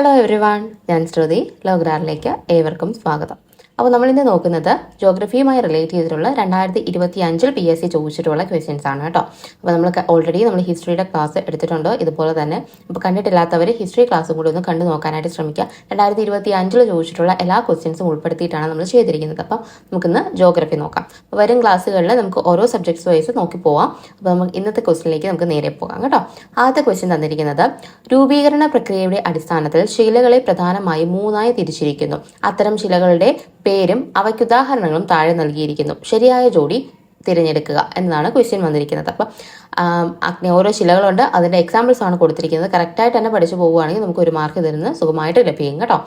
Hello one ഞാൻ ശ്രുതി ലോഗ്രാറിലേക്ക് ഏവർക്കും സ്വാഗതം. അപ്പോൾ നമ്മളിന്ന് നോക്കുന്നത് ജോഗ്രഫിയുമായി റിലേറ്റ് ചെയ്തിട്ടുള്ള രണ്ടായിരത്തി ഇരുപത്തി അഞ്ചിൽ പി എസ് സി ചോദിച്ചിട്ടുള്ള ക്വസ്റ്റ്യൻസ് ആണ് കേട്ടോ. അപ്പോൾ നമ്മൾ ഓൾറെഡി നമ്മൾ ഹിസ്റ്ററിയുടെ ക്ലാസ് എടുത്തിട്ടുണ്ട്. ഇതുപോലെ തന്നെ ഇപ്പോൾ കണ്ടിട്ടില്ലാത്തവർ ഹിസ്റ്ററി ക്ലാസ്സും കൂടി ഒന്ന് കണ്ടു നോക്കാനായിട്ട് ശ്രമിക്കുക. രണ്ടായിരത്തി ഇരുപത്തി അഞ്ചിൽ ചോദിച്ചിട്ടുള്ള എല്ലാ ക്വസ്റ്റ്യൻസും ഉൾപ്പെടുത്തിയിട്ടാണ് നമ്മൾ ചെയ്തിരിക്കുന്നത്. അപ്പം നമുക്കിന്ന് ജോഗ്രഫി നോക്കാം. അപ്പോൾ വരും ക്ലാസ്സുകളിൽ നമുക്ക് ഓരോ സബ്ജക്ട്സ് വൈസ് നോക്കി പോവാം. അപ്പോൾ നമുക്ക് ഇന്നത്തെ ക്വസ്റ്റ്യനിലേക്ക് നമുക്ക് നേരെ പോകാം കേട്ടോ. ആദ്യത്തെ ക്വസ്റ്റ്യൻ തന്നിരിക്കുന്നത് രൂപീകരണ പ്രക്രിയയുടെ അടിസ്ഥാനത്തിൽ ശിലകളെ പ്രധാനമായും മൂന്നായി തിരിച്ചിരിക്കുന്നു. അത്തരം ശിലകളുടെ പേരും അവയ്ക്ക് ഉദാഹരണങ്ങളും താഴെ നൽകിയിരിക്കുന്നു. ശരിയായ ജോഡി തിരഞ്ഞെടുക്കുക എന്നതാണ് ക്വസ്റ്റ്യൻ വന്നിരിക്കുന്നത്. അപ്പം അഗ്നി ഓരോ ശിലകളുണ്ട്. അതിന്റെ എക്സാമ്പിൾസ് ആണ് കൊടുത്തിരിക്കുന്നത്. കറക്റ്റായിട്ട് തന്നെ പഠിച്ചു പോവുകയാണെങ്കിൽ നമുക്ക് ഒരു മാർക്ക് തരുന്നത് സുഖമായിട്ട് ലഭിക്കും കേട്ടോ.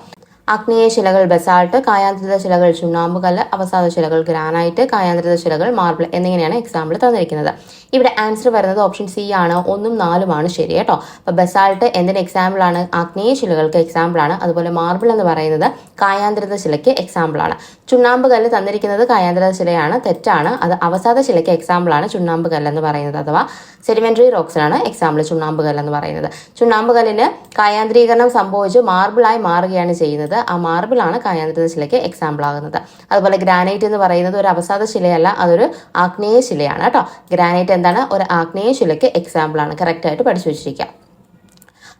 ആഗ്നേയ ശിലകൾ ബസാൾട്ട് കായാന്തരിത ശിലകൾ ചുണ്ണാമ്പുകല്ല് അവസാദ ശിലകൾ ഗ്രാനൈറ്റ് കായാന്തരിത ശിലകൾ മാർബിൾ എന്നിങ്ങനെയാണ് എക്സാമ്പിൾ തന്നിരിക്കുന്നത്. ഇവിടെ ആൻസർ വരുന്നത് ഓപ്ഷൻ സി ആണ് ഒന്നും നാലുമാണ് ശരി കേട്ടോ. അപ്പോൾ ബസാൾട്ട് എന്തിന് എക്സാമ്പിൾ ആണ്? ആഗ്നേയ ശിലകൾക്ക് എക്സാമ്പിൾ ആണ്. അതുപോലെ മാർബിൾ എന്ന് പറയുന്നത് കായാന്തരിത ശിലയ്ക്ക് എക്സാമ്പിൾ ആണ്. ചുണ്ണാമ്പ് കല്ല് തന്നിരിക്കുന്നത് കായാന്തരിത ശിലയാണ് തെറ്റാണ്. അത് അവസാദ ശിലയ്ക്ക് എക്സാമ്പിൾ ആണ് ചുണ്ണാമ്പ് കല്ല് എന്ന് പറയുന്നത്. അഥവാ സെഡിമെന്ററി റോക്സിനാണ് എക്സാമ്പിൾ ചുണ്ണാമ്പ് കല്ല് എന്ന് പറയുന്നത്. ചുണ്ണാമ്പ് കല്ലിന് കായാന്തരീകരണം സംഭവിച്ച് മാർബിളായി മാറുകയാണ് ചെയ്യുന്നത്. ആ മാർബിളാണ് കായാനത്തിന്റെ ശിലയ്ക്ക് എക്സാമ്പിൾ ആകുന്നത്. അതുപോലെ ഗ്രാനൈറ്റ് എന്ന് പറയുന്നത് ഒരു അവസാദ ശിലയല്ല അതൊരു ആഗ്നേയ ശിലയാണ് കേട്ടോ. ഗ്രാനൈറ്റ് എന്താണ്? ഒരു ആഗ്നേയ ശിലയ്ക്ക് എക്സാമ്പിൾ ആണ്. കറക്റ്റ് ആയിട്ട് പഠിച്ചു വെച്ചിരിക്കുക.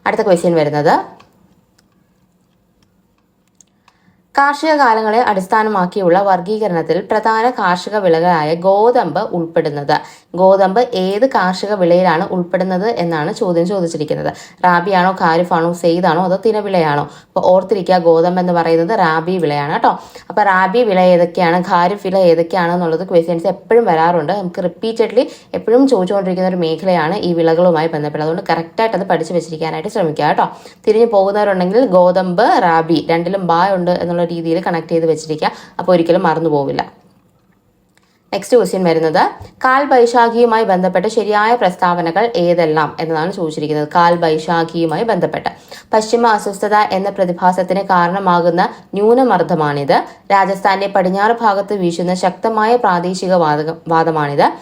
അടുത്ത ക്വസ്റ്റ്യൻ വരുന്നത് കാർഷിക കാലങ്ങളെ അടിസ്ഥാനമാക്കിയുള്ള വർഗീകരണത്തിൽ പ്രധാന കാർഷിക വിളകളായ ഗോതമ്പ് ഉൾപ്പെടുന്നത്. ഗോതമ്പ് ഏത് കാർഷിക വിളയിലാണ് ഉൾപ്പെടുന്നത് എന്നാണ് ചോദ്യം ചോദിച്ചിരിക്കുന്നത്. റാബിയാണോ ഖാരിഫാണോ സെയ്താണോ അതോ തിനവിളയാണോ? അപ്പോൾ ഓർത്തിരിക്കുക ഗോതമ്പ് എന്ന് പറയുന്നത് റാബി വിളയാണ് കേട്ടോ. അപ്പോൾ റാബി വിള ഏതൊക്കെയാണ് ഖാരിഫ് വിള ഏതൊക്കെയാണ് എന്നുള്ളത് ക്വസ്റ്റ്യൻസ് എപ്പോഴും വരാറുണ്ട്. നമുക്ക് റിപ്പീറ്റഡ്ലി എപ്പോഴും ചോദിച്ചുകൊണ്ടിരിക്കുന്ന ഒരു മേഖലയാണ് ഈ വിളകളുമായി ബന്ധപ്പെട്ടത് അതുകൊണ്ട് കറക്റ്റായിട്ട് അത് പഠിച്ചു വെച്ചിരിക്കാനായിട്ട് ശ്രമിക്കുക കേട്ടോ. തിരിഞ്ഞു പോകുന്നവരുണ്ടെങ്കിൽ ഗോതമ്പ് റാബി രണ്ടിലും ബാ ഉണ്ട് എന്നുള്ള രീതിയിൽ കണക്ട് ചെയ്ത് വെച്ചിരിക്കുക. അപ്പോൾ ഒരിക്കലും മറന്നു പോവില്ല. നെക്സ്റ്റ് ക്വസ്റ്റ്യൻ വരുന്നത് കാൽ ബൈശാഖിയുമായി ബന്ധപ്പെട്ട ശരിയായ പ്രസ്താവനകൾ ഏതെല്ലാം എന്നതാണ് ചോദിച്ചിരിക്കുന്നത്. കാൽ ബൈശാഖിയുമായി ബന്ധപ്പെട്ട്. പശ്ചിമ അസ്വസ്ഥത എന്ന പ്രതിഭാസത്തിന് കാരണമാകുന്ന ന്യൂനമർദ്ദമാണിത്. രാജസ്ഥാന്റെ പടിഞ്ഞാറ് ഭാഗത്ത് വീശുന്ന ശക്തമായ പ്രാദേശിക വാതക വാദമാണിത്.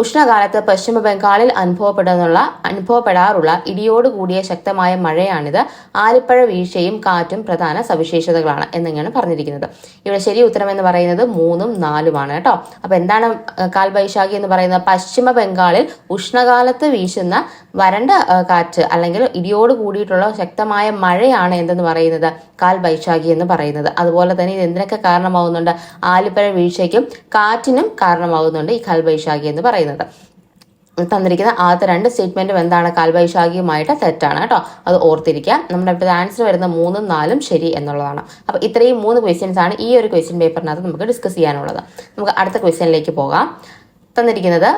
ഉഷ്ണകാലത്ത് പശ്ചിമ ബംഗാളിൽ അനുഭവപ്പെടുന്നുള്ള അനുഭവപ്പെടാറുള്ള ഇടിയോടുകൂടിയ ശക്തമായ മഴയാണിത്. ആലിപ്പഴ വീഴ്ചയും കാറ്റും പ്രധാന സവിശേഷതകളാണ് എന്നിങ്ങനെ പറഞ്ഞിരിക്കുന്നത്. ഇവിടെ ശരി ഉത്തരം എന്ന് പറയുന്നത് മൂന്നും നാലുമാണ് കേട്ടോ. അപ്പൊ എന്താണ് കാൽബൈശാഖി എന്ന് പറയുന്നത് പശ്ചിമ ബംഗാളിൽ ഉഷ്ണകാലത്ത് വീശുന്ന വരണ്ട കാറ്റ് അല്ലെങ്കിൽ ഇടിയോട് കൂടിയിട്ടുള്ള ശക്തമായ മഴയാണ് എന്തെന്ന് പറയുന്നത്? കാൽ ബൈശാഖി എന്ന് പറയുന്നത്. അതുപോലെ തന്നെ ഇത് എന്തിനൊക്കെ കാരണമാവുന്നുണ്ട്? ആലിപ്പഴ വീഴ്ചയ്ക്കും കാറ്റിനും കാരണമാകുന്നുണ്ട് ഈ കാൽ ബൈശാഖി എന്ന് പറയുന്നത്. തന്നിരിക്കുന്ന ആദ്യത്തെ രണ്ട് സ്റ്റേറ്റ്മെന്റും എന്താണ്? കാൽവൈശാഖിയുമായിട്ട് തെറ്റാണ് കേട്ടോ. അത് ഓർത്തിരിക്കുക. നമ്മുടെ ഇപ്പോൾ ആൻസർ വരുന്ന മൂന്നും നാലും ശരി എന്നുള്ളതാണ്. അപ്പോൾ ഇത്രയും മൂന്ന് ക്വസ്റ്റ്യൻസ് ആണ് ഈ ഒരു ക്വസ്റ്റ്യൻ പേപ്പറിനകത്ത് നമുക്ക് ഡിസ്കസ് ചെയ്യാനുള്ളത്. നമുക്ക് അടുത്ത ക്വസ്റ്റ്യനിലേക്ക് പോകാം. തന്നിരിക്കുന്നത്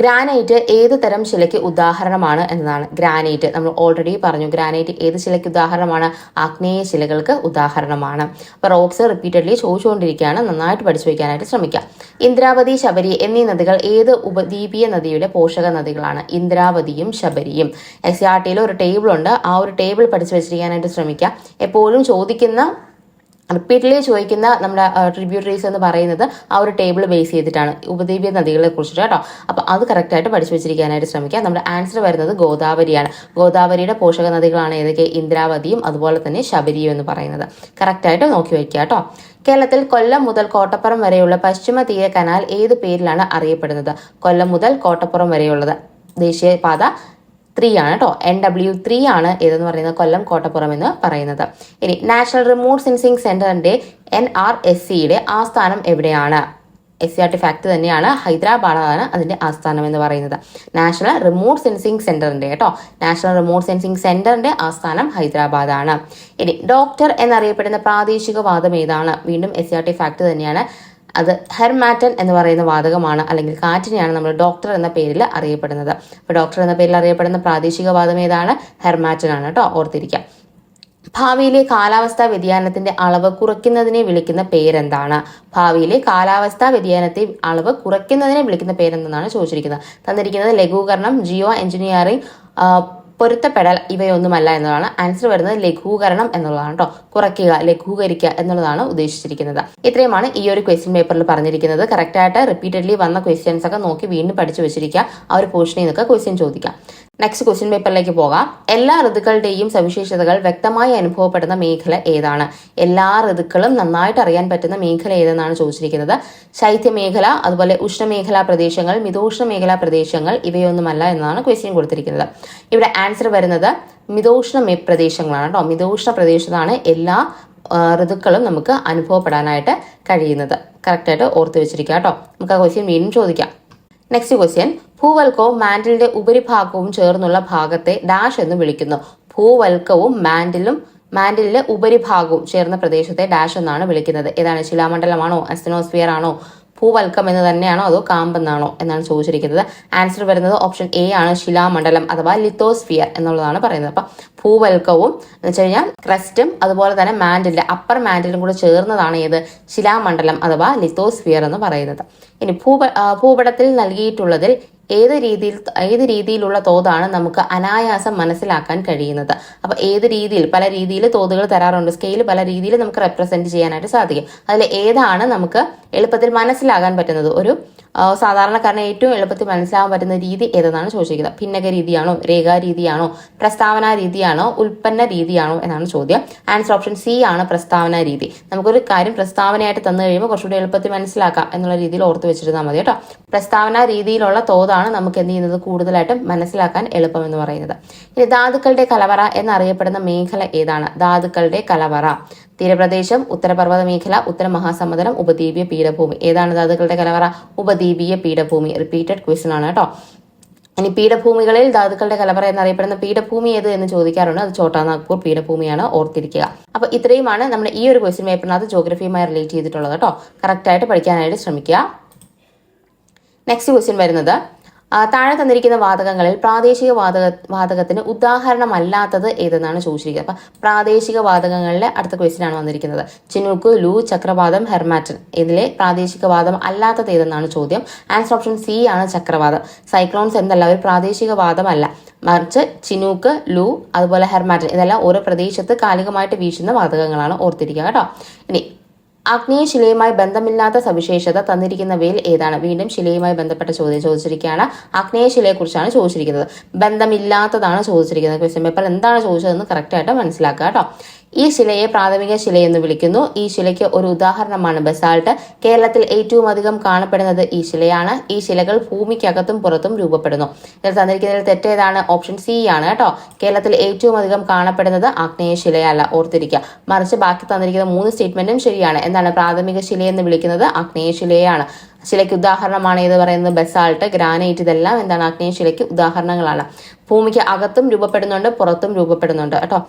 ഗ്രാനൈറ്റ് ഏത് തരം ശിലയ്ക്ക് ഉദാഹരണമാണ് എന്നതാണ്. ഗ്രാനൈറ്റ് നമ്മൾ ഓൾറെഡി പറഞ്ഞു. ഗ്രാനൈറ്റ് ഏത് ശിലയ്ക്ക് ഉദാഹരണമാണ്? ആഗ്നേയ ശിലകൾക്ക് ഉദാഹരണമാണ്. അപ്പോൾ റോക്സ് റിപ്പീറ്റഡ്ലി ചോദിച്ചുകൊണ്ടിരിക്കുകയാണ്. നന്നായിട്ട് പഠിച്ചു വയ്ക്കാനായിട്ട് ശ്രമിക്കുക ഇന്ദ്രാവതി ശബരി എന്നീ നദികൾ ഏത് ഉപദ്വീപീയ നദിയുടെ പോഷക നദികളാണ്? ഇന്ദ്രാവതിയും ശബരിയും. എസ് ആർ ടിയിൽ ഒരു ടേബിൾ ഉണ്ട്. ആ ഒരു ടേബിൾ പഠിച്ചു വെച്ചിരിക്കാനായിട്ട് ശ്രമിക്കുക എപ്പോഴും ചോദിക്കുന്ന റിപ്പീറ്റ്ലി ചോദിക്കുന്ന നമ്മുടെ ട്രിബ്യൂട്ടറീസ് എന്ന് പറയുന്നത് ആ ഒരു ടേബിൾ ബേസ് ചെയ്തിട്ടാണ്. ഉപദ്വീപീയ നദികളെ കുറിച്ചിട്ട് കേട്ടോ. അപ്പോൾ അത് കറക്റ്റായിട്ട് പഠിച്ചു വെച്ചിരിക്കാനായിട്ട് ശ്രമിക്കുക നമ്മുടെ ആൻസർ വരുന്നത് ഗോദാവരിയാണ്. ഗോദാവരിയുടെ പോഷക നദികളാണ് ഏതൊക്കെ? ഇന്ദ്രാവതിയും അതുപോലെ തന്നെ ശബരിയും എന്ന് പറയുന്നത്. കറക്റ്റായിട്ട് നോക്കി വയ്ക്കുക കേട്ടോ. കേരളത്തിൽ കൊല്ലം മുതൽ കോട്ടപ്പുറം വരെയുള്ള പശ്ചിമ തീര കനാൽ ഏത് പേരിലാണ് അറിയപ്പെടുന്നത്? കൊല്ലം മുതൽ കോട്ടപ്പുറം വരെയുള്ളത്. ദേശീയപാത ത്രീ ആണ് കേട്ടോ. എൻ ഡബ്ല്യു ത്രീ ആണ് ഏതെന്ന് പറയുന്നത്? കൊല്ലം കോട്ടപ്പുറം എന്ന് പറയുന്നത്. ഇനി നാഷണൽ റിമോട്ട് സെൻസിംഗ് സെന്ററിന്റെ എൻ ആർ എസ് സിയുടെ ആസ്ഥാനം എവിടെയാണ്? S C R T fact തന്നെയാണ് ഹൈദരാബാദാണ് അതിന്റെ ആസ്ഥാനം എന്ന് പറയുന്നത്. നാഷണൽ റിമോട്ട് സെൻസിംഗ് സെന്ററിന്റെ കേട്ടോ. നാഷണൽ റിമോട്ട് സെൻസിംഗ് സെന്ററിന്റെ ആസ്ഥാനം ഹൈദരാബാദാണ് ഇനി ഡോക്ടർ എന്നറിയപ്പെടുന്ന പ്രാദേശിക വാദം ഏതാണ്? വീണ്ടും S C R T fact തന്നെയാണ്. അത് ഹെർമാറ്റൻ എന്ന് പറയുന്ന വാതകമാണ് അല്ലെങ്കിൽ കാറ്റിനെയാണ് നമ്മൾ ഡോക്ടർ എന്ന പേരിൽ അറിയപ്പെടുന്നത്. അപ്പോൾ ഡോക്ടർ എന്ന പേരിൽ അറിയപ്പെടുന്ന പ്രാദേശിക വാദം ഏതാണ്? ഹെർമാറ്റൻ ആണ് കേട്ടോ ഓർത്തിരിക്കാം. ഭാവിയിലെ കാലാവസ്ഥാ വ്യതിയാനത്തിന്റെ അളവ് കുറയ്ക്കുന്നതിനെ വിളിക്കുന്ന പേരെന്താണ്? ഭാവിയിലെ കാലാവസ്ഥാ വ്യതിയാനത്തെ അളവ് കുറയ്ക്കുന്നതിനെ വിളിക്കുന്ന പേരെന്താണ് ചോദിച്ചിരിക്കുന്നത്. തന്നിരിക്കുന്നത് ലഘൂകരണം ജിയോ എഞ്ചിനീയറിംഗ് പൊരുത്തപ്പെടൽ ഇവയൊന്നുമല്ല എന്നതാണ് ആൻസർ വരുന്നത് ലഘൂകരണം എന്നുള്ളതാണ് കേട്ടോ കുറയ്ക്കുക ലഘൂകരിക്കുക എന്നുള്ളതാണ് ഉദ്ദേശിച്ചിരിക്കുന്നത്. ഇത്രയുമാണ് ഈ ഒരു ക്വസ്റ്റ്യൻ പേപ്പറിൽ പറഞ്ഞിരിക്കുന്നത്. കറക്റ്റായിട്ട് റിപ്പീറ്റഡ്ലി വന്ന ക്വസ്റ്റ്യൻസ് ഒക്കെ നോക്കി വീണ്ടും പഠിച്ചു വെച്ചിരിക്കുക. ആ ഒരു പോർഷനിൽ നിന്നൊക്കെ ക്വസ്റ്റ്യൻ ചോദിക്കാം. നെക്സ്റ്റ് ക്വസ്റ്റ്യൻ പേപ്പറിലേക്ക് പോകാം. എല്ലാ ഋതുക്കളുടെയും സവിശേഷതകൾ വ്യക്തമായി അനുഭവപ്പെടുന്ന മേഖല ഏതാണ്? എല്ലാ ഋതുക്കളും നന്നായിട്ട് അറിയാൻ പറ്റുന്ന മേഖല ഏതെന്നാണ് ചോദിച്ചിരിക്കുന്നത്. ശൈത്യ മേഖല അതുപോലെ ഉഷ്ണമേഖലാ പ്രദേശങ്ങൾ മിതോഷ്ണ മേഖലാ പ്രദേശങ്ങൾ ഇവയൊന്നുമല്ല എന്നാണ് ക്വസ്റ്റ്യൻ കൊടുത്തിരിക്കുന്നത്. ഇവിടെ ആൻസർ വരുന്നത് മിതോഷ്ണ പ്രദേശങ്ങളാണ് കേട്ടോ. മിതോഷ്ണ പ്രദേശത്താണ് എല്ലാ ഋതുക്കളും നമുക്ക് അനുഭവപ്പെടാനായിട്ട് കഴിയുന്നത്. കറക്റ്റായിട്ട് ഓർത്ത് വെച്ചിരിക്കുക കേട്ടോ. നമുക്ക് ആ ക്വസ്റ്റ്യൻ വീണ്ടും ചോദിക്കാം. നെക്സ്റ്റ് ക്വസ്റ്റ്യൻ ഭൂവൽക്കവും മാൻഡിലിന്റെ ഉപരിഭാഗവും ചേർന്നുള്ള ഭാഗത്തെ ഡാഷ് എന്ന് വിളിക്കുന്നു. ഭൂവൽക്കവും മാൻഡിലും മാൻഡിലിലെ ഉപരിഭാഗവും ചേർന്ന പ്രദേശത്തെ ഡാഷ് എന്നാണ് വിളിക്കുന്നത്. ഏതാണ്? ശിലാമണ്ഡലമാണോ? അസ്തനോസ്ഫിയർ ആണോ? ഭൂവൽക്കം എന്ന് തന്നെയാണോ അതോ കാമ്പെന്നാണോ എന്നാണ് ചോദിച്ചിരിക്കുന്നത്. ആൻസർ വരുന്നത് ഓപ്ഷൻ എ ആണ് ശിലാമണ്ഡലം അഥവാ ലിത്തോസ്ഫിയർ എന്നുള്ളതാണ് പറയുന്നത്. അപ്പം ഭൂവൽക്കവും എന്ന് വെച്ച് കഴിഞ്ഞാൽ ക്രസ്റ്റും അതുപോലെ തന്നെ മാൻഡിലിന്റെ അപ്പർ മാൻഡിലും കൂടെ ചേർന്നതാണ് ഏത്? ശിലാമണ്ഡലം അഥവാ ലിത്തോസ്ഫിയർ എന്ന് പറയുന്നത്. ഇനി ഭൂപ ഭൂപടത്തിൽ നൽകിയിട്ടുള്ളതിൽ ഏത് രീതിയിൽ ഏത് രീതിയിലുള്ള തോതാണ് നമുക്ക് അനായാസം മനസ്സിലാക്കാൻ കഴിയുന്നത്? അപ്പൊ ഏത് രീതിയിൽ പല രീതിയിൽ തോതുകൾ തരാറുണ്ട് സ്കെയിൽ പല രീതിയിൽ നമുക്ക് റെപ്രസെന്റ് ചെയ്യാനായിട്ട് സാധിക്കും. അതിൽ ഏതാണ് നമുക്ക് എളുപ്പത്തിൽ മനസ്സിലാകാൻ പറ്റുന്നത്? ഒരു സാധാരണക്കാരന് ഏറ്റവും എളുപ്പത്തിൽ മനസ്സിലാകാൻ പറ്റുന്ന രീതി ഏതെന്നാണ് ചോദിച്ചിരിക്കുന്നത്? ഭിന്നക രീതിയാണോ രേഖാ രീതിയാണോ പ്രസ്താവന രീതിയാണോ ഉൽപ്പന്ന രീതിയാണോ എന്നാണ് ചോദ്യം. ആൻസർ ഓപ്ഷൻ സി ആണ് പ്രസ്താവന രീതി. നമുക്കൊരു കാര്യം പ്രസ്താവനയായിട്ട് തന്നു കഴിയുമ്പോൾ കുറച്ചുകൂടി എളുപ്പത്തിൽ മനസ്സിലാക്കാം എന്നുള്ള രീതിയിൽ ഓർത്ത് വെച്ചിരുന്നാൽ മതി കേട്ടോ. പ്രസ്താവന രീതിയിലുള്ള തോതാണ് നമുക്ക് എന്ത് ചെയ്യുന്നത് കൂടുതലായിട്ടും മനസ്സിലാക്കാൻ എളുപ്പം എന്ന് പറയുന്നത്. ഇനി ധാതുക്കളുടെ കലവറ എന്നറിയപ്പെടുന്ന മേഖല ഏതാണ്? ധാതുക്കളുടെ കലവറ. തീരപ്രദേശം ഉത്തരപർവത മേഖല ഉത്തര മഹാസമുദ്രം ഉപദ്വീപീയ പീഠഭൂമി. ഏതാണ് ധാതുക്കളുടെ കലവറ? ഉപദ്വീപീയ പീഠഭൂമി. റിപ്പീറ്റഡ് ക്വസ്റ്റൻ ആണ് കേട്ടോ. ഇനി പീഠഭൂമികളിൽ ധാതുക്കളുടെ കലവറ എന്നറിയപ്പെടുന്ന പീഠഭൂമി ഏത് എന്ന് ചോദിക്കാറുണ്ട്. അത് ചോട്ടാ നാഗ്പൂർ പീഠഭൂമിയാണ് ഓർത്തിരിക്കുക. അപ്പൊ ഇത്രയുമാണ് നമ്മുടെ ഈ ഒരു ക്വസ്റ്റ്യൻ പേപ്പറിനകത്ത് ജോഗ്രഫിയുമായി റിലേറ്റ് ചെയ്തിട്ടുള്ളത് കേട്ടോ. കറക്റ്റ് ആയിട്ട് പഠിക്കാനായിട്ട് ശ്രമിക്കുക. നെക്സ്റ്റ് ക്വസ്റ്റ്യൻ വരുന്നത് താഴെ തന്നിരിക്കുന്ന വാതകങ്ങളിൽ പ്രാദേശിക വാതക വാതകത്തിന് ഉദാഹരണമല്ലാത്തത് ഏതെന്നാണ് ചോദിച്ചിരിക്കുന്നത്. അപ്പൊ പ്രാദേശിക വാതകങ്ങളിലെ അടുത്ത ക്വസ്റ്റ്യൻ ആണ് വന്നിരിക്കുന്നത്. ചിനുക്ക് ലൂ ചക്രവാതം ഹെർമാറ്റൻ ഇതിലെ പ്രാദേശിക വാദം അല്ലാത്തത് ഏതെന്നാണ് ചോദ്യം. ആൻസർ ഓപ്ഷൻ സി ആണ് ചക്രവാതം. സൈക്ലോൺസ് എന്തല്ല? ഒരു പ്രാദേശിക വാദമല്ല മറിച്ച് ചിനൂക്ക് ലൂ അതുപോലെ ഹെർമാറ്റൻ ഇതെല്ലാം ഓരോ പ്രദേശത്ത് കാലികമായിട്ട് വീശുന്ന വാതകങ്ങളാണ് ഓർത്തിരിക്കുക കേട്ടോ. ഇനി ആഗ്നേയ ശിലയുമായി ബന്ധമില്ലാത്ത സവിശേഷത തന്നിരിക്കുന്നവയിൽ ഏതാണ്? വീണ്ടും ശിലയുമായി ബന്ധപ്പെട്ട ചോദ്യം ചോദിച്ചിരിക്കുകയാണ്. അഗ്നേയ ശിലയെക്കുറിച്ചാണ് ചോദിച്ചിരിക്കുന്നത്. ബന്ധമില്ലാത്തതാണ് ചോദിച്ചിരിക്കുന്നത്. ക്വസ്റ്റ്യൻ പേപ്പർ എന്താണ് ചോദിച്ചതെന്ന് കറക്റ്റായിട്ട് മനസ്സിലാക്കുക കേട്ടോ. ഈ ശിലയെ പ്രാഥമിക ശില എന്ന് വിളിക്കുന്നു. ഈ ശിലയ്ക്ക് ഒരു ഉദാഹരണമാണ് ബസാൾട്ട്. കേരളത്തിൽ ഏറ്റവും അധികം കാണപ്പെടുന്നത് ഈ ശിലയാണ്. ഈ ശിലകൾ ഭൂമിക്കകത്തും പുറത്തും രൂപപ്പെടുന്നു. ഇതിൽ തന്നിരിക്കുന്നതിൽ തെറ്റേതാണ് ഓപ്ഷൻ സി ആണ് കേട്ടോ. കേരളത്തിൽ ഏറ്റവും അധികം കാണപ്പെടുന്നത് ആഗ്നേയ ശിലയല്ല. ഓർത്തിരിക്കുക. മറിച്ച് ബാക്കി തന്നിരിക്കുന്ന മൂന്ന് സ്റ്റേറ്റ്മെന്റും ശരിയാണ്. എന്താണ് പ്രാഥമിക ശിലയെന്ന് വിളിക്കുന്നത്? ആഗ്നേയ ശിലയാണ് ശിലയ്ക്ക് ഉദാഹരണമാണ് ഏത് പറയുന്നത്? ബസാൾട്ട് ഗ്രാനൈറ്റ് ഇതെല്ലാം എന്താണ് ആഗ്നേയ ശിലയ്ക്ക് ഉദാഹരണങ്ങളാണ്. ഭൂമിക്ക് അകത്തും രൂപപ്പെടുന്നുണ്ട് പുറത്തും രൂപപ്പെടുന്നുണ്ട് കേട്ടോ.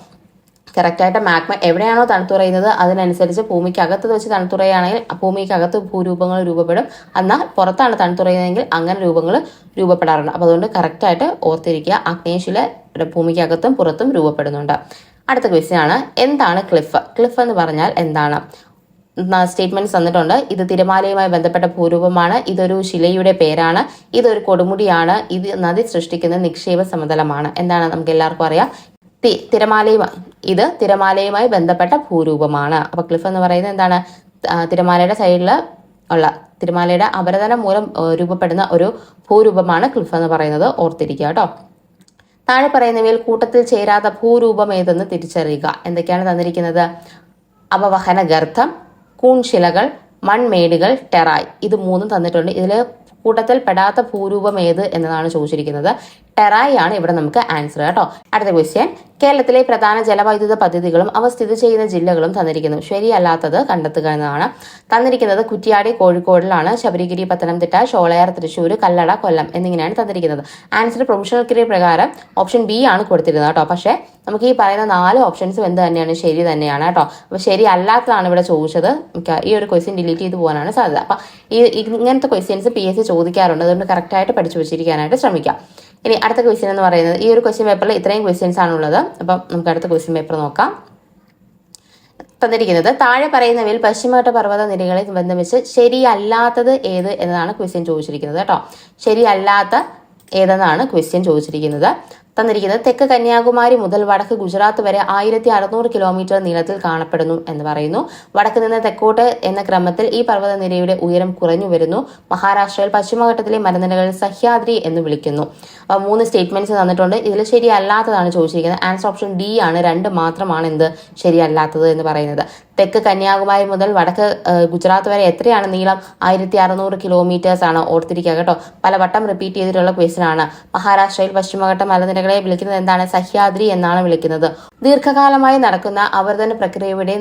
കറക്റ്റായിട്ട് മാഗ്മ എവിടെയാണോ തണുത്തുറയുന്നത് അതിനനുസരിച്ച് ഭൂമിക്ക് അകത്ത് വെച്ച് തണുത്തുറയാണെങ്കിൽ ഭൂമിക്ക് അകത്ത് ഭൂരൂപങ്ങൾ രൂപപ്പെടും. എന്നാൽ പുറത്താണ് തണുത്തുറയുന്നതെങ്കിൽ അങ്ങനെ രൂപങ്ങൾ രൂപപ്പെടാറുണ്ട്. അപ്പോൾ അതുകൊണ്ട് കറക്റ്റായിട്ട് ഓർത്തിരിക്കുക. അഗ്നേയശില ഭൂമിക്ക് അകത്തും പുറത്തും രൂപപ്പെടുന്നുണ്ട്. അടുത്ത ക്വസ്റ്റ്യൻ ആണ്. എന്താണ് ക്ലിഫ് ക്ലിഫ് എന്ന് പറഞ്ഞാൽ എന്താണ്? സ്റ്റേറ്റ്മെന്റ്സ് തന്നിട്ടുണ്ട്. ഇത് തിരമാലയുമായി ബന്ധപ്പെട്ട ഭൂരൂപമാണ്. ഇതൊരു ശിലയുടെ പേരാണ്. ഇതൊരു കൊടുമുടിയാണ്. ഇത് നദി സൃഷ്ടിക്കുന്ന നിക്ഷേപ സമതലമാണ്. എന്താണ്? നമുക്ക് എല്ലാവർക്കും അറിയാം. തി- തിരമാലയുമായി ഇത് തിരമാലയുമായി ബന്ധപ്പെട്ട ഭൂരൂപമാണ്. അപ്പൊ ക്ലിഫ് എന്ന് പറയുന്നത് എന്താണ്? തിരമാലയുടെ സൈഡിൽ ഉള്ള തിരമാലയുടെ അപരതലം മൂലം രൂപപ്പെടുന്ന ഒരു ഭൂരൂപമാണ് ക്ലിഫ് എന്ന് പറയുന്നത്. ഓർത്തിരിക്കുക കേട്ടോ. താഴെ പറയുന്നവയിൽ കൂട്ടത്തിൽ ചേരാത്ത ഭൂരൂപം ഏതെന്ന് തിരിച്ചറിയുക. എന്തൊക്കെയാണ് തന്നിരിക്കുന്നത്? അപവഹന ഗർത്തം കൂൺശിലകൾ മൺമേടുകൾ ടെറായ്. ഇത് മൂന്നും തന്നിട്ടുണ്ട്. ഇതിൽ കൂട്ടത്തിൽ പെടാത്ത ഭൂരൂപം ഏത് എന്നതാണ് ചോദിച്ചിരിക്കുന്നത്. ടെറായ് ആണ് ഇവിടെ നമുക്ക് ആൻസർ. കേട്ടോ. അടുത്ത ക്വസ്റ്റ്യൻ കേരളത്തിലെ പ്രധാന ജലവൈദ്യുത പദ്ധതികളും അവ സ്ഥിതി ചെയ്യുന്ന ജില്ലകളും തന്നിരിക്കുന്നു. ശരിയല്ലാത്തത് കണ്ടെത്തുക എന്നതാണ്. തന്നിരിക്കുന്നത് കുറ്റിയാടി കോഴിക്കോടിലാണ്. ശബരിഗിരി പത്തനംതിട്ട ഷോളയാർ തൃശൂർ കല്ലട കൊല്ലം എന്നിങ്ങനെയാണ് തന്നിരിക്കുന്നത്. ആൻസർ പ്രൊഫഷണൽ ക്രിയ പ്രകാരം ഓപ്ഷൻ ബി ആണ് കൊടുത്തിരുന്നത് കേട്ടോ. പക്ഷേ നമുക്ക് ഈ പറയുന്ന നാല് ഓപ്ഷൻസും എന്ത് തന്നെയാണ്? ശരി തന്നെയാണ് കേട്ടോ. അപ്പോൾ ശരി അല്ലാത്തതാണ് ഇവിടെ ചോദിച്ചത്. ഈ ഒരു ക്വസ്റ്റ്യൻ ഡിലീറ്റ് ചെയ്ത് പോകാനാണ് സാധ്യത. അപ്പം ഈ ഇങ്ങനത്തെ ക്വസ്റ്റ്യൻസ് പി എസ് സി ചോദിക്കാറുണ്ട്. അതുകൊണ്ട് കറക്റ്റായിട്ട് പഠിച്ചു വെച്ചിരിക്കാനായിട്ട് ശ്രമിക്കാം. ഇനി അടുത്ത ക്വസ്റ്റ്യൻ എന്ന് പറയുന്നത് ഈ ഒരു ക്വസ്റ്റ്യൻ പേപ്പറിൽ ഇത്രയും ക്വസ്റ്റ്യൻസ് ആണുള്ളത്. അപ്പം നമുക്ക് അടുത്ത ക്വസ്റ്റ്യൻ പേപ്പർ നോക്കാം. തന്നിരിക്കുന്നത് താഴെ പറയുന്നവയിൽ പശ്ചിമഘട്ട പർവത നിരകളെ ബന്ധമിച്ച് ശരിയല്ലാത്തത് ഏത് എന്നതാണ് ക്വസ്റ്റ്യൻ ചോദിച്ചിരിക്കുന്നത് കേട്ടോ. ശരിയല്ലാത്ത ഏതെന്നാണ് ക്വസ്റ്റ്യൻ ചോദിച്ചിരിക്കുന്നത്. തന്നിരിക്കുന്നത് തെക്ക് കന്യാകുമാരി മുതൽ വടക്ക് ഗുജറാത്ത് വരെ ആയിരത്തി അറുന്നൂറ് കിലോമീറ്റർ നീളത്തിൽ കാണപ്പെടുന്നു എന്ന് പറയുന്നു. വടക്ക് നിന്ന് തെക്കോട്ട് എന്ന ക്രമത്തിൽ ഈ പർവതനിരയുടെ ഉയരം കുറഞ്ഞു വരുന്നു. മഹാരാഷ്ട്രയിൽ പശ്ചിമഘട്ടത്തിലെ മലനിരകൾ സഹ്യാദ്രി എന്ന് വിളിക്കുന്നു. മൂന്ന് സ്റ്റേറ്റ്മെന്റ്സ് തന്നിട്ടുണ്ട്. ഇതിൽ ശരിയല്ലാത്തതാണ് ചോദിച്ചിരിക്കുന്നത്. ആൻസർ ഓപ്ഷൻ ഡി ആണ്. രണ്ട് മാത്രമാണ് എന്ത് ശരിയല്ലാത്തത് എന്ന് പറയുന്നത്. തെക്ക് കന്യാകുമാരി മുതൽ വടക്ക് ഗുജറാത്ത് വരെ എത്രയാണ് നീളം? ആയിരത്തി അറുന്നൂറ് കിലോമീറ്റേഴ്സ് ആണ്. ഓർത്തിരിക്കുക കേട്ടോ. പലവട്ടം റിപ്പീറ്റ് ചെയ്തിട്ടുള്ള ക്വസ്റ്റൻ ആണ്. മഹാരാഷ്ട്രയിൽ പശ്ചിമഘട്ട മലനിരകളെ വിളിക്കുന്നത് എന്താണ്? സഹ്യാദ്രി എന്നാണ് വിളിക്കുന്നത്. ദീർഘകാലമായി നടക്കുന്ന അവർധന പ്രക്രിയയുടെ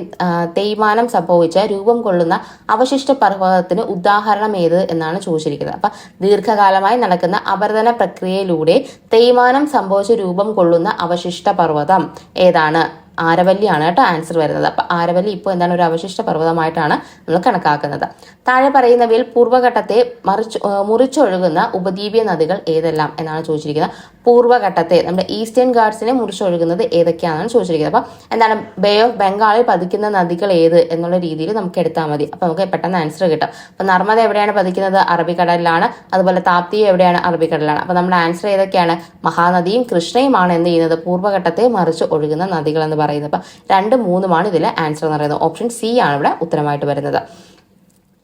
തേയ്മാനം സംഭവിച്ച രൂപം കൊള്ളുന്ന അവശിഷ്ട പർവതത്തിന് ഉദാഹരണം ഏത് എന്നാണ് ചോദിച്ചിരിക്കുന്നത്. അപ്പൊ ദീർഘകാലമായി നടക്കുന്ന അപർദന പ്രക്രിയയിലൂടെ തേയ്മാനം സംഭവിച്ച രൂപം കൊള്ളുന്ന അവശിഷ്ട പർവതം ഏതാണ്? ആരവല്ലിയാണ് കേട്ടോ ആൻസർ വരുന്നത്. അപ്പൊ ആരവല്ലി ഇപ്പോൾ എന്താണ് ഒരു അവശിഷ്ട പർവതമായിട്ടാണ് നമ്മൾ കണക്കാക്കുന്നത്. താഴെ പറയുന്നവയിൽ പൂർവഘട്ടത്തെ മറിച്ച് മുറിച്ചൊഴുകുന്ന ഉപദ്വീപീയ നദികൾ ഏതെല്ലാം എന്നാണ് ചോദിച്ചിരിക്കുന്നത്. പൂർവഘട്ടത്തെ നമ്മുടെ ഈസ്റ്റേൺ ഗാർഡ്സിനെ മുറിച്ചൊഴുകുന്നത് ഏതൊക്കെയാണെന്ന് ചോദിച്ചിരിക്കുന്നത്. അപ്പൊ എന്താണ് ബേ ഓഫ് ബംഗാളിൽ പതിക്കുന്ന നദികൾ ഏത് എന്നുള്ള രീതിയിൽ നമുക്ക് എടുത്താൽ മതി. അപ്പൊ നമുക്ക് പെട്ടെന്ന് ആൻസർ കിട്ടും. അപ്പൊ നർമ്മദ എവിടെയാണ് പതിക്കുന്നത്? അറബിക്കടലിലാണ്. അതുപോലെ താപ്തി എവിടെയാണ്? അറബിക്കടലാണ് അപ്പൊ നമ്മുടെ ആൻസർ ഏതൊക്കെയാണ്? മഹാനദിയും കൃഷ്ണയുമാണ് എന്ത് ചെയ്യുന്നത്? പൂർവഘട്ടത്തെ മറിച്ച് ഒഴുകുന്ന നദികൾ എന്ന് പറയുന്നത്. അപ്പം രണ്ട് മൂന്നുമാണ് ഇതിലെ ആൻസർ എന്ന് പറയുന്നത്. ഓപ്ഷൻ സി ആണ് ഇവിടെ ഉത്തരമായിട്ട് വരുന്നത്.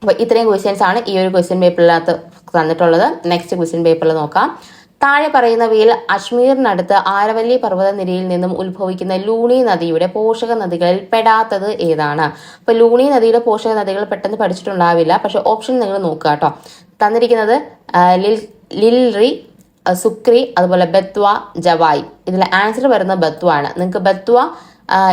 അപ്പോൾ ഇത്രയും ക്വസ്റ്റ്യൻസ് ആണ് ഈ ഒരു ക്വസ്റ്റ്യൻ പേപ്പറിനകത്ത് തന്നിട്ടുള്ളത്. നെക്സ്റ്റ് ക്വസ്റ്റ്യൻ പേപ്പറിൽ നോക്കാം. താഴെ പറയുന്നവയിൽ അജ്മീറിനടുത്ത് ആരവല്ലി പർവതനിരയിൽ നിന്നും ഉത്ഭവിക്കുന്ന ലൂണി നദിയുടെ പോഷക നദികളിൽ പെടാത്തത് ഏതാണ്? അപ്പോൾ ലൂണി നദിയുടെ പോഷക നദികൾ പെട്ടെന്ന് പഠിച്ചിട്ടുണ്ടാവില്ല. പക്ഷെ ഓപ്ഷൻ നിങ്ങൾ നോക്കുക കേട്ടോ. തന്നിരിക്കുന്നത് ലിൽ ലിൽറി സുക്രി അതുപോലെ ബത്വ ജവായ്. ഇതിൽ ആൻസർ വരുന്നത് ബത്വ ആണ് നിങ്ങൾക്ക് ബത്വ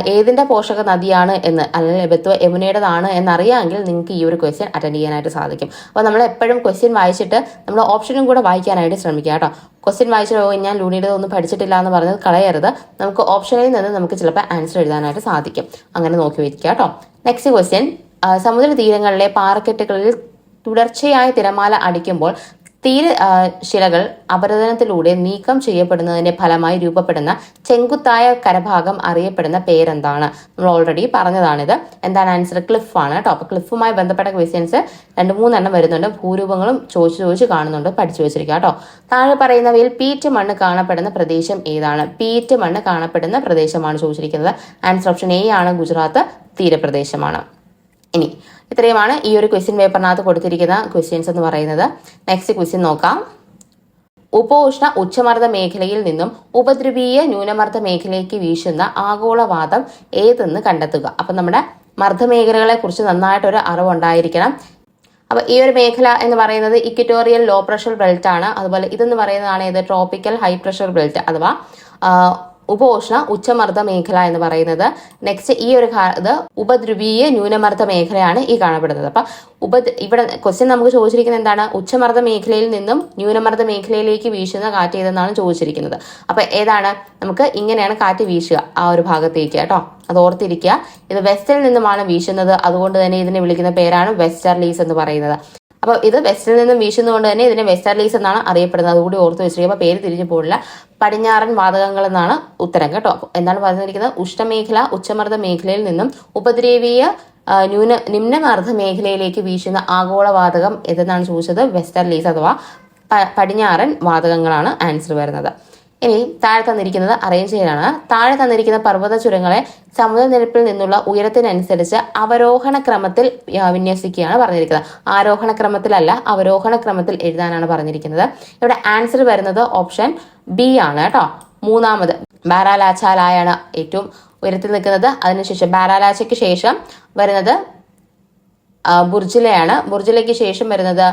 ഏതിന്റെ പോഷക നദിയാണ് എന്ന് അല്ലെങ്കിൽ ബത്വ യമുനയുടേതാണ് എന്നറിയാമെങ്കിൽ നിങ്ങൾക്ക് ഈ ഒരു ക്വസ്റ്റ്യൻ അറ്റൻഡ് ചെയ്യാനായിട്ട് സാധിക്കും. അപ്പോൾ നമ്മൾ എപ്പോഴും ക്വസ്റ്റ്യൻ വായിച്ചിട്ട് നമ്മൾ ഓപ്ഷനും കൂടെ വായിക്കാനായിട്ട് ശ്രമിക്കുക കേട്ടോ. ക്വസ്റ്റ്യൻ വായിച്ചോ "ഓ, ഞാൻ ലൂണിയുടെ ഒന്നും പഠിച്ചിട്ടില്ല എന്ന് പറഞ്ഞത് കളയരുത്. നമുക്ക് ഓപ്ഷനിൽ നിന്ന് നമുക്ക് ചിലപ്പോൾ ആൻസർ എഴുതാനായിട്ട് സാധിക്കും. അങ്ങനെ നോക്കി വയ്ക്കുക കേട്ടോ. നെക്സ്റ്റ് ക്വസ്റ്റ്യൻ സമുദ്ര തീരങ്ങളിലെ പാറക്കെട്ടുകളിൽ തുടർച്ചയായ തിരമാല അടിക്കുമ്പോൾ തീര ശിലകൾ അപരദനത്തിലൂടെ നീക്കം ചെയ്യപ്പെടുന്നതിന്റെ ഫലമായി രൂപപ്പെടുന്ന ചെങ്കുത്തായ കരഭാഗം അറിയപ്പെടുന്ന പേരെന്താണ്? നമ്മൾ ഓൾറെഡി പറഞ്ഞതാണിത്. എന്താണ് ആൻസർ ക്ലിഫ് ആണ് കേട്ടോ. അപ്പൊ ക്ലിഫുമായി ബന്ധപ്പെട്ട ക്വസ്റ്റ്യൻസ് രണ്ട് മൂന്നെണ്ണം വരുന്നുണ്ട്. ഭൂരൂപങ്ങളും ചോദിച്ചു ചോദിച്ച് കാണുന്നുണ്ട്. പഠിച്ചു വെച്ചിരിക്കുക കേട്ടോ. താഴെ പറയുന്നവയിൽ പീറ്റ് മണ്ണ് കാണപ്പെടുന്ന പ്രദേശം ഏതാണ്? പീറ്റ് മണ്ണ് കാണപ്പെടുന്ന പ്രദേശമാണ് ചോദിച്ചിരിക്കുന്നത്. ആൻസർ ഓപ്ഷൻ എ ആണ് ഗുജറാത്ത് തീരപ്രദേശമാണ്. ഇനി ഇത്രയുമാണ് ഈ ഒരു ക്വസ്റ്റ്യൻ പേപ്പറിനകത്ത് കൊടുത്തിരിക്കുന്ന ക്വസ്റ്റ്യൻസ് എന്ന് പറയുന്നത്. നെക്സ്റ്റ് ക്വസ്റ്റ്യൻ നോക്കാം. ഉപോഷ്ണ ഉച്ചമർദ്ദ മേഖലയിൽ നിന്നും ഉപദ്രവീയ ന്യൂനമർദ്ദ മേഖലയ്ക്ക് വീശുന്ന ആഗോളവാദം ഏതെന്ന് കണ്ടെത്തുക? അപ്പൊ നമ്മുടെ മർദ്ദമേഖലകളെ കുറിച്ച് നന്നായിട്ടൊരു അറിവുണ്ടായിരിക്കണം അപ്പൊ ഈ ഒരു മേഖല എന്ന് പറയുന്നത് ഇക്വറ്റോറിയൽ ലോ പ്രഷർ ബെൽറ്റ് ആണ്. അതുപോലെ ഇതെന്ന് പറയുന്നതാണ് ഏത്? ട്രോപ്പിക്കൽ ഹൈ പ്രഷർ ബെൽറ്റ് അഥവാ ഉപോഷ്ണ ഉച്ചമർദ്ദ മേഖല എന്ന് പറയുന്നത് നെക്സ്റ്റ് ഈ ഒരു ഇത് ഉപദ്രവീയ ന്യൂനമർദ്ദ മേഖലയാണ് ഈ കാണപ്പെടുന്നത്. അപ്പൊ ഉപ ഇവിടെ ക്വസ്റ്റ്യൻ നമുക്ക് ചോദിച്ചിരിക്കുന്നത് എന്താണ്? ഉച്ചമർദ്ദ മേഖലയിൽ നിന്നും ന്യൂനമർദ്ദ മേഖലയിലേക്ക് വീശുന്ന കാറ്റ് ഏതെന്നാണ് ചോദിച്ചിരിക്കുന്നത്. അപ്പൊ ഏതാണ്? നമുക്ക് ഇങ്ങനെയാണ് കാറ്റ് വീശുക ആ ഒരു ഭാഗത്തേക്ക് കേട്ടോ. അത് ഓർത്തിരിക്കുക. ഇത് വെസ്റ്റിൽ നിന്നുമാണ് വീശുന്നത്. അതുകൊണ്ട് തന്നെ ഇതിനെ വിളിക്കുന്ന പേരാണ് വെസ്റ്റർലീസ് എന്ന് പറയുന്നത്. അപ്പോൾ ഇത് വെസ്റ്റിൽ നിന്നും വീശുന്നതുകൊണ്ട് തന്നെ ഇതിനെ വെസ്റ്റർലീസ് എന്നാണ് അറിയപ്പെടുന്നത്. അതുകൂടി ഓർത്ത് വെച്ചിരിക്കുക. പേര് തിരിഞ്ഞു പോകില്ല പടിഞ്ഞാറൻ വാതകങ്ങൾ എന്നാണ് ഉത്തരം കേട്ടോ. എന്താണ് പറഞ്ഞിരിക്കുന്നത്? ഉഷ്ണമേഖല ഉച്ചമർദ്ദ മേഖലയിൽ നിന്നും ഉപദ്രവീയ ന്യൂന നിമ്നമർദ്ദ മേഖലയിലേക്ക് വീശുന്ന ആഗോളവാതകം ഏതെന്നാണ് ചോദിച്ചത്? വെസ്റ്റർലീസ് അഥവാ പടിഞ്ഞാറൻ വാതകങ്ങളാണ് ആൻസർ വരുന്നത്. ഇനി താഴെ തന്നിരിക്കുന്നത് അറേഞ്ച് ചെയ്യാനാണ് താഴെ തന്നിരിക്കുന്ന പർവത ചുരങ്ങളെ സമുദ്രനിരപ്പിൽ നിന്നുള്ള ഉയരത്തിനനുസരിച്ച് അവരോഹണ ക്രമത്തിൽ വിന്യസിക്കുകയാണ് പറഞ്ഞിരിക്കുന്നത്. ആരോഹണ ക്രമത്തിലല്ല അവരോഹണ ക്രമത്തിൽ എഴുതാനാണ് പറഞ്ഞിരിക്കുന്നത്. ഇവിടെ ആൻസർ വരുന്നത് ഓപ്ഷൻ ബി ആണ് കേട്ടോ. മൂന്നാമത് ബാരാലാച്ചാലായാണ് ഏറ്റവും ഉയരത്തിൽ നിൽക്കുന്നത്. അതിനുശേഷം ബാരാലാച്ചയ്ക്ക് ശേഷം വരുന്നത് ബുർജിലയാണ്. ബുർജിലയ്ക്ക് ശേഷം വരുന്നത്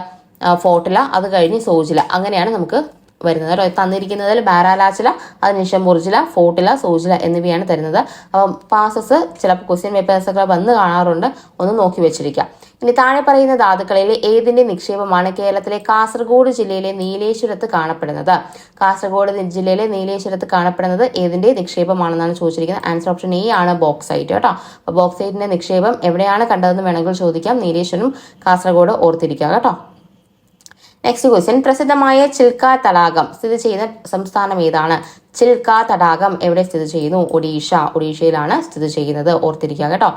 ഫോട്ടില അത് കഴിഞ്ഞ് സോജില. അങ്ങനെയാണ് നമുക്ക് വരുന്നത് കേട്ടോ. തന്നിരിക്കുന്നതിൽ ബാരാലാച്ചില അതിനുശേഷം ബുർജില ഫോട്ടില സൂചില എന്നിവയാണ് തരുന്നത്. അപ്പം പാസസ് ചിലപ്പോൾ ക്വസ്റ്റ്യൻ പേപ്പേഴ്സൊക്കെ വന്ന് കാണാറുണ്ട്. ഒന്ന് നോക്കി വെച്ചിരിക്കുക ഇനി താഴെ പറയുന്ന ധാതുക്കളിൽ ഏതിന്റെ നിക്ഷേപമാണ് കേരളത്തിലെ കാസർഗോഡ് ജില്ലയിലെ നീലേശ്വരത്ത് കാണപ്പെടുന്നത്? കാസർഗോഡ് ജില്ലയിലെ നീലേശ്വരത്ത് കാണപ്പെടുന്നത് ഏതിന്റെ നിക്ഷേപമാണെന്നാണ് ചോദിച്ചിരിക്കുന്നത്. ആൻസർ ഓപ്ഷൻ എ ആണ് ബോക്സൈറ്റ് കേട്ടോ. അപ്പോൾ ബോക്സൈറ്റിന്റെ നിക്ഷേപം എവിടെയാണ് കണ്ടതെന്ന് വേണമെങ്കിൽ ചോദിക്കാം. നീലേശ്വരം കാസർഗോഡ് ഓർത്തിരിക്കുക കേട്ടോ. നെക്സ്റ്റ് ക്വസ്റ്റ്യൻ പ്രസിദ്ധമായ ചിൽക്ക തടാകം സ്ഥിതി ചെയ്യുന്ന സംസ്ഥാനം ഏതാണ്? ചിൽക്ക തടാകം എവിടെ സ്ഥിതി ചെയ്യുന്നു? ഒഡീഷ. ഒഡീഷയിലാണ് സ്ഥിതി ചെയ്യുന്നത്. ഓർത്തിരിക്കുക കേട്ടോ.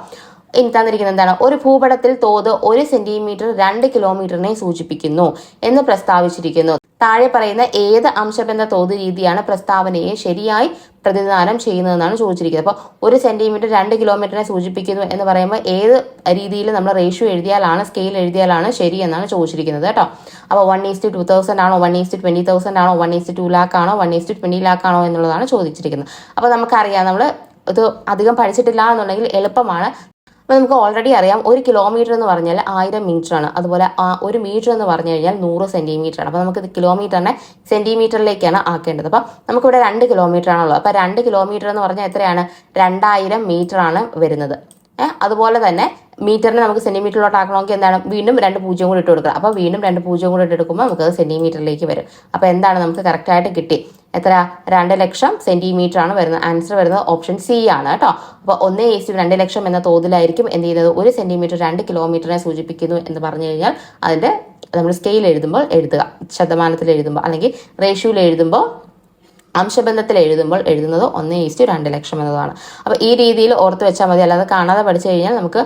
ഇനി തന്നിരിക്കുന്നത് എന്താണ്? ഒരു ഭൂപടത്തിൽ തോത് ഒരു സെന്റിമീറ്റർ രണ്ട് കിലോമീറ്ററിനെ സൂചിപ്പിക്കുന്നു എന്ന് പ്രസ്താവിച്ചിരിക്കുന്നു. താഴെ പറയുന്ന ഏത് അംശബന്ധ തോത് രീതിയാണ് പ്രസ്താവനയെ ശരിയായി പ്രതിനിധാനം ചെയ്യുന്നതെന്നാണ് ചോദിച്ചിരിക്കുന്നത്. അപ്പോൾ ഒരു സെന്റിമീറ്റർ രണ്ട് കിലോമീറ്ററിനെ സൂചിപ്പിക്കുന്നു എന്ന് പറയുമ്പോൾ ഏത് രീതിയിൽ നമ്മൾ റേഷ്യോ എഴുതിയാലാണ് സ്കെയിൽ എഴുതിയാലാണ് ശരി എന്നാണ് ചോദിച്ചിരിക്കുന്നത് കേട്ടോ. അപ്പോൾ one is to two thousand ആണോ one is to twenty thousand ആണോ one is to two lakh ആണോ വൺ ഈസ്റ്റ് ട്വന്റി ലാക്ക് ആണോ എന്നുള്ളതാണ് ചോദിച്ചിരിക്കുന്നത്. അപ്പോൾ നമുക്കറിയാം നമ്മൾ ഇത് അധികം പഠിച്ചിട്ടില്ല എന്നുണ്ടെങ്കിൽ എളുപ്പമാണ് അപ്പോൾ നമുക്ക് ഓൾറെഡി അറിയാം ഒരു കിലോമീറ്റർ എന്ന് പറഞ്ഞാൽ ആയിരം മീറ്റർ ആണ്. അതുപോലെ ഒരു മീറ്റർ എന്ന് പറഞ്ഞു കഴിഞ്ഞാൽ നൂറ് സെന്റിമീറ്റർ ആണ്. അപ്പോൾ നമുക്ക് ഇത് കിലോമീറ്ററിനെ സെന്റിമീറ്ററിലേക്കാണ് ആക്കേണ്ടത്. അപ്പോൾ നമുക്കിവിടെ രണ്ട് കിലോമീറ്റർ ആണുള്ളത്. അപ്പോൾ രണ്ട് കിലോമീറ്റർ എന്ന് പറഞ്ഞാൽ എത്രയാണ്? രണ്ടായിരം മീറ്റർ ആണ് വരുന്നത്. അതുപോലെ തന്നെ മീറ്ററിനെ നമുക്ക് സെന്റിമീറ്ററിലോട്ട് ആക്കണമെങ്കിൽ എന്താണ്? വീണ്ടും രണ്ട് പൂജ്യം കൂടി ഇട്ട് കൊടുക്കുക. അപ്പോൾ വീണ്ടും രണ്ട് പൂജ്യം കൂടി ഇട്ട് എടുക്കുമ്പോൾ നമുക്ക് സെന്റിമീറ്ററിലേക്ക് വരും. അപ്പോൾ എന്താണ് നമുക്ക് കറക്റ്റായിട്ട് കിട്ടി? എത്ര? രണ്ട് ലക്ഷം സെന്റിമീറ്റർ ആണ് വരുന്നത്. ആൻസർ വരുന്നത് ഓപ്ഷൻ സി ആണ് കേട്ടോ. അപ്പോൾ ഒന്നേ ഈസ്റ്റ് രണ്ട് ലക്ഷം എന്ന തോതിലായിരിക്കും എന്ത് ചെയ്യുന്നത്? ഒരു സെന്റിമീറ്റർ രണ്ട് കിലോമീറ്ററിനെ സൂചിപ്പിക്കുന്നു എന്ന് പറഞ്ഞു കഴിഞ്ഞാൽ അതിന്റെ നമ്മൾ സ്കെയിൽ എഴുതുമ്പോൾ എഴുതുക. ശതമാനത്തിൽ എഴുതുമ്പോൾ അല്ലെങ്കിൽ റേഷ്യോയിൽ എഴുതുമ്പോൾ അംശബന്ധത്തിൽ എഴുതുമ്പോൾ എഴുതുന്നത് ഒന്ന് ഈസ്റ്റ് രണ്ട് ലക്ഷം എന്നതാണ്. അപ്പോൾ ഈ രീതിയിൽ ഓർത്ത് വെച്ചാൽ മതി. അല്ലാതെ കാണാതെ പഠിച്ചു കഴിഞ്ഞാൽ നമുക്ക്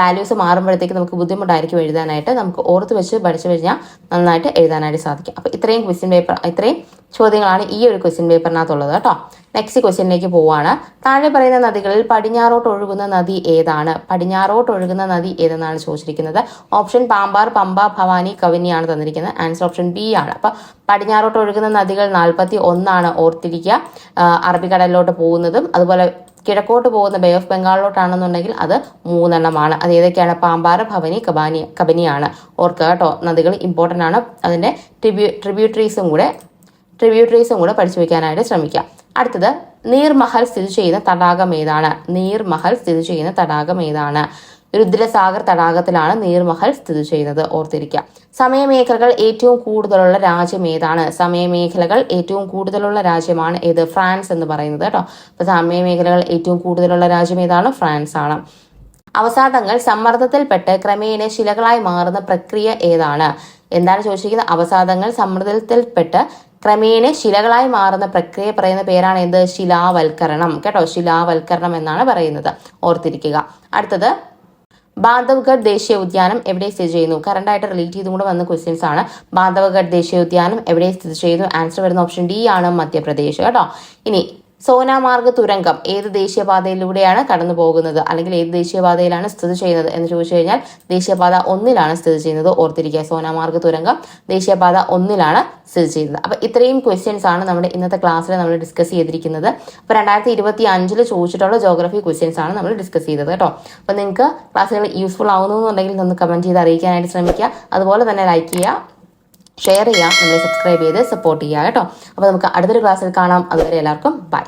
വാല്യൂസ് മാറുമ്പോഴത്തേക്ക് നമുക്ക് ബുദ്ധിമുട്ടായിരിക്കും എഴുതാനായിട്ട്. നമുക്ക് ഓർത്ത് വെച്ച് പഠിച്ചു കഴിഞ്ഞാൽ നന്നായിട്ട് എഴുതാനായിട്ട് സാധിക്കും. അപ്പോൾ ഇത്രയും ക്വസ്റ്റ്യൻ പേപ്പർ ഇത്രയും ചോദ്യങ്ങളാണ് ഈ ഒരു ക്വസ്റ്റ്യൻ പേപ്പറിനകത്തുള്ളത് കേട്ടോ. നെക്സ്റ്റ് ക്വസ്റ്റ്യനിലേക്ക് പോവാണ്. താഴെ പറയുന്ന നദികളിൽ പടിഞ്ഞാറോട്ട് ഒഴുകുന്ന നദി ഏതാണ്? പടിഞ്ഞാറോട്ട് ഒഴുകുന്ന നദി ഏതെന്നാണ് ചോദിച്ചിരിക്കുന്നത്. ഓപ്ഷൻ പാമ്പാർ പമ്പ ഭവാനി കവിനിയാണ് തന്നിരിക്കുന്നത്. ആൻസർ ഓപ്ഷൻ ബി ആണ്. അപ്പൊ പടിഞ്ഞാറോട്ട് ഒഴുകുന്ന നദികൾ നാൽപ്പത്തി ഒന്നാണ് ഓർത്തിരിക്കുക അറബിക്കടലിലോട്ട് പോകുന്നതും അതുപോലെ കിഴക്കോട്ട് പോകുന്ന ബേ ഓഫ് ബംഗാളിലോട്ടാണെന്നുണ്ടെങ്കിൽ അത് മൂന്നെണ്ണമാണ്. അത് ഏതൊക്കെയാണ്? പാമ്പാറ് ഭവനി കബാനി കബനിയാണ്. ഓർക്കുക കേട്ടോ നദികൾ ഇമ്പോർട്ടന്റ് ആണ്. അതിന്റെ ട്രിബ്യൂ ട്രിബ്യൂട്ടറീസും കൂടെ ട്രിബ്യൂട്ടറീസും കൂടെ പഠിച്ചു വയ്ക്കാനായിട്ട് ശ്രമിക്കാം. അടുത്തത് നീർമഹൽ സ്ഥിതി ചെയ്യുന്ന തടാകം ഏതാണ്? നീർമഹൽ സ്ഥിതി ചെയ്യുന്ന തടാകം ഏതാണ്? രുദ്രസാഗർ തടാകത്തിലാണ് നീർമഹൽ സ്ഥിതി ചെയ്യുന്നത് ഓർത്തിരിക്കുക. സമയമേഖലകൾ ഏറ്റവും കൂടുതലുള്ള രാജ്യം ഏതാണ്? സമയമേഖലകൾ ഏറ്റവും കൂടുതലുള്ള രാജ്യമാണ് ഏത്? ഫ്രാൻസ് എന്ന് പറയുന്നത് കേട്ടോ. അപ്പൊ സമയമേഖലകൾ ഏറ്റവും കൂടുതലുള്ള രാജ്യം ഏതാണ്? ഫ്രാൻസ് ആണ്. അവസാദങ്ങൾ സമ്മർദ്ദത്തിൽപ്പെട്ട് ക്രമേണ ശിലകളായി മാറുന്ന പ്രക്രിയ ഏതാണ്? എന്താണ് ചോദിച്ചിരിക്കുന്നത്? അവസാദങ്ങൾ സമ്മർദ്ദത്തിൽപ്പെട്ട് ക്രമേണ ശിലകളായി മാറുന്ന പ്രക്രിയ പറയുന്ന പേരാണ് എന്ത്? ശിലാവൽക്കരണം. കേട്ടോ? ശിലാവൽക്കരണം എന്നാണ് പറയുന്നത്. ഓർത്തിരിക്കുക. അടുത്തത് ബാന്ധവ്ഗഡ് ദേശീയ ഉദ്യാനം എവിടെ സ്ഥിതി ചെയ്യുന്നു? കറണ്ട് ആയിട്ട് റിലേറ്റ് ചെയ്തും കൂടെ വന്ന ക്വസ്റ്റ്യൻസ് ആണ്. ബാന്ധവ്ഗഡ് ദേശീയ ഉദ്യാനം എവിടെ സ്ഥിതി ചെയ്യുന്നു? ആൻസർ വരുന്ന ഓപ്ഷൻ ഡി ആണ് മധ്യപ്രദേശ്. കേട്ടോ? ഇനി സോനാമാർഗ് തുരങ്കം ഏത് ദേശീയപാതയിലൂടെയാണ് കടന്നു പോകുന്നത് അല്ലെങ്കിൽ ഏത് ദേശീയപാതയിലാണ് സ്ഥിതി ചെയ്യുന്നത് എന്ന് ചോദിച്ചു കഴിഞ്ഞാൽ ദേശീയപാത ഒന്നിലാണ് സ്ഥിതി ചെയ്യുന്നത്. ഓർത്തിരിക്കുക സോനാമാർഗ് തുരങ്കം ദേശീയപാത ഒന്നിലാണ് സ്ഥിതി ചെയ്യുന്നത്. അപ്പൊ ഇത്രയും ക്വസ്റ്റ്യൻസ് ആണ് നമ്മുടെ ഇന്നത്തെ ക്ലാസ്സിൽ നമ്മൾ ഡിസ്കസ് ചെയ്തിരിക്കുന്നത്. അപ്പൊ രണ്ടായിരത്തി ഇരുപത്തി അഞ്ചിൽ ചോദിച്ചിട്ടുള്ള ജോഗ്രഫി ക്വസ്റ്റ്യൻസ് ആണ് നമ്മൾ ഡിസ്കസ് ചെയ്തത് കേട്ടോ. അപ്പൊ നിങ്ങൾക്ക് ക്ലാസ്സുകൾ യൂസ്ഫുൾ ആവുന്നുണ്ടെങ്കിൽ ഒന്ന് കമന്റ് ചെയ്ത് അറിയിക്കാനായിട്ട് ശ്രമിക്കുക. അതുപോലെ തന്നെ ലൈക്ക് ചെയ്യുക. ഷെയർ ചെയ്യാം. നമ്മളെ സബ്സ്ക്രൈബ് ചെയ്ത് സപ്പോർട്ട് ചെയ്യുക കേട്ടോ. അപ്പോൾ നമുക്ക് അടുത്തൊരു ക്ലാസ്സിൽ കാണാം. അതുവരെ എല്ലാവർക്കും ബൈ